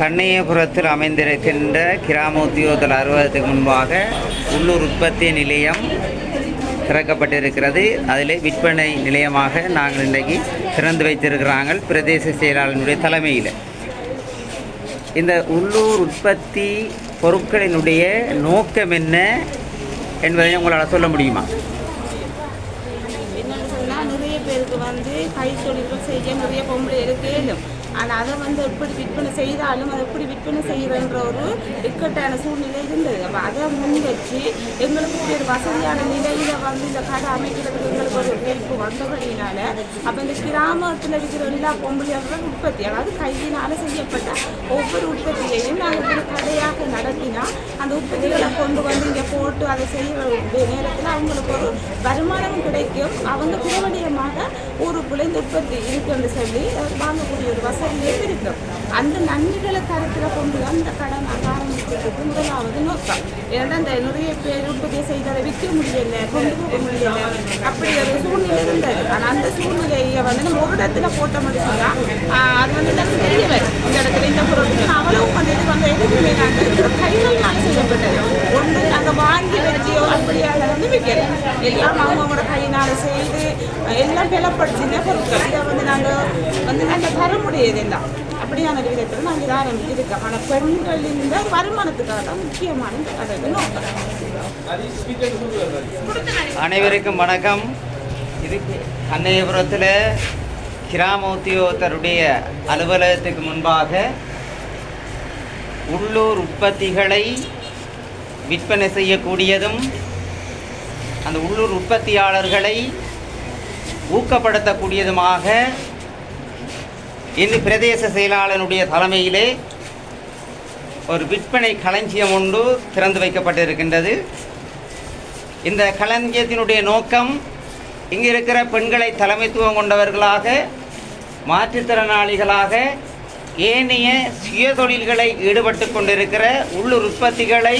கண்ணையபுரத்தில் அமைந்திருக்கின்ற கிராம உத்தியோகத்தல் அலுவலகத்துக்கு முன்பாக உள்ளூர் உற்பத்தி நிலையம் திறக்கப்பட்டிருக்கிறது. அதில் விற்பனை நிலையமாக நாங்கள் இன்றைக்கு திறந்து வைத்திருக்கிறாங்க பிரதேச செயலாளனுடைய தலைமையில். இந்த உள்ளூர் உற்பத்தி பொருட்களினுடைய நோக்கம் என்ன என்பதை உங்களால் சொல்ல முடியுமா? என்னன்னு சொன்னால் நிறைய பேருக்கு வந்து கை தொழில்கள் செய்ய நிறைய பொம்பளைகளுக்கு இயலும் ஆனால் அதை வந்து எப்படி விற்பனை செய்தாலும் அதை எப்படி விற்பனை செய்கிறன்ற ஒரு இக்கட்டான சூழ்நிலை இருந்தது. அப்போ அதை முன் வச்சு எங்களுக்கு ஒரு வசதியான நிலையில் வந்து இந்த கடை அமைக்கிறதுக்கு எங்களுக்கு ஒரு கேள்வி வந்தபடினால அப்போ இந்த கிராமத்தில் இருக்கிற எல்லா பொம்பளையாக உற்பத்தி அதாவது கையினால் செய்யப்பட்ட ஒவ்வொரு உற்பத்தியையும் நாங்கள் ஒரு கடையாக நடத்தினா அந்த உற்பத்திகளை கொண்டு வந்து இங்கே போட்டு அதை செய்கிற நேரத்தில் அவங்களுக்கு ஒரு வருமானமும் கிடைக்கும். அவங்க பிரபலியமாக உற்பத்தி இருக்குன்னு சொல்லி வாங்கக்கூடிய ஒரு வசதியே இருக்கும் அந்த நன்மைகளை கருத்தில் கொண்டு அந்த கடன் கடை நாங்கள் ஆரம்பிக்கிறதுக்கு முதலாவது நோக்கம். ஏன்னா இந்த நிறைய பேர் உற்பத்தியை செய்து அதை விற்க முடியல கொண்டு போக முடியல. அப்படி ஒரு சூழ்நிலை இருந்தது. ஆனால் அந்த சூழ்நிலையை வந்து நம்ம ஒரு இடத்துல போட்ட தான் அது வந்து எனக்கு தெரிய வரும் இந்த இடத்துல இந்த பொருட்கள் அவ்வளவு பண்ணிட்டு வந்து எதுவுமே நாங்கள் கைகள்னால செய்யப்பட்டது. ஒன்று நாங்கள் வாங்கி வச்சியோ அப்படியாக வந்து விற்கிறோம் எல்லாம் அவங்களோட கையினால செய்து எல்லாம் பிளப்படுத்தின பொருட்கள் இதை வந்து நாங்கள் வந்து நாங்கள் தர முடியாது எல்லாம் அப்படியான விதத்தில் நாங்கள் இதை ஆரம்பிச்சிருக்கோம். ஆனால் பெண்கள் இந்த வருமானத்துக்காக தான் முக்கியமான இந்த நோக்கம். அனைவருக்கும் வணக்கம். இது அன்னையபுரத்தில் கிராம உத்தியோகத்தருடைய அலுவலகத்துக்கு முன்பாக உள்ளூர் உற்பத்திகளை விற்பனை செய்யக்கூடியதும் அந்த உள்ளூர் உற்பத்தியாளர்களை ஊக்கப்படுத்தக்கூடியதுமாக இன்று பிரதேச செயலாளனுடைய தலைமையிலே ஒரு விற்பனை களஞ்சியம் ஒன்று திறந்து வைக்கப்பட்டிருக்கின்றது. இந்த களஞ்சியத்தினுடைய நோக்கம் இங்கே இருக்கிற பெண்களை தலைமைத்துவம் கொண்டவர்களாக மாற்றுத்திறனாளிகளாக ஏனைய சுயதொழில்களை ஈடுபட்டு கொண்டிருக்கிற உள்ளூர் உற்பத்திகளை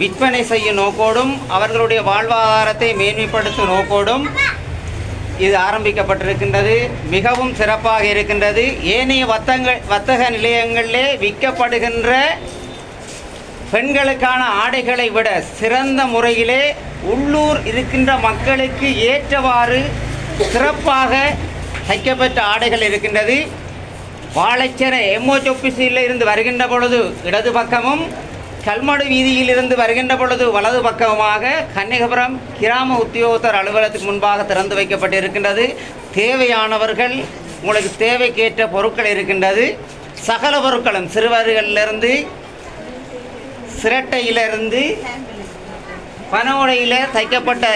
விற்பனை செய்யும் நோக்கோடும் அவர்களுடைய வாழ்வாதாரத்தை மேன்மைப்படுத்தும் நோக்கோடும் இது ஆரம்பிக்கப்பட்டிருக்கின்றது. மிகவும் சிறப்பாக இருக்கின்றது. ஏனைய வத்தங்கள் வர்த்தக நிலையங்களிலே விற்கப்படுகின்ற பெண்களுக்கான ஆடைகளை விட சிறந்த முறையிலே உள்ளூர் இருக்கின்ற மக்களுக்கு ஏற்றவாறு சிறப்பாக தைக்கப்பட்ட ஆடைகள் இருக்கின்றது. வாழைச்சேனை எம்ஓச் ஆஃபீஸில் இருந்து வருகின்ற பொழுது இடது பக்கமும் கல்மடு வீதியிலிருந்து வருகின்ற பொழுது வலது பக்கமாக கன்னிகபுரம் கிராம உத்தியோகத்தர் அலுவலகத்துக்கு முன்பாக திறந்து வைக்கப்பட்டிருக்கின்றது. தேவையானவர்கள் உங்களுக்கு தேவைக்கேற்ற பொருட்கள் இருக்கின்றது. சகல பொருட்களும் சிறுவர்களிலிருந்து சிரட்டையிலிருந்து பனோடையில் தைக்கப்பட்ட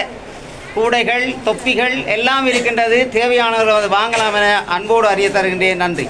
கூடைகள் தொப்பிகள் எல்லாம் இருக்கின்றது. தேவையானவர்கள் அதை வாங்கலாம் என அன்போடு அறிய தருகின்றேன். நன்றி.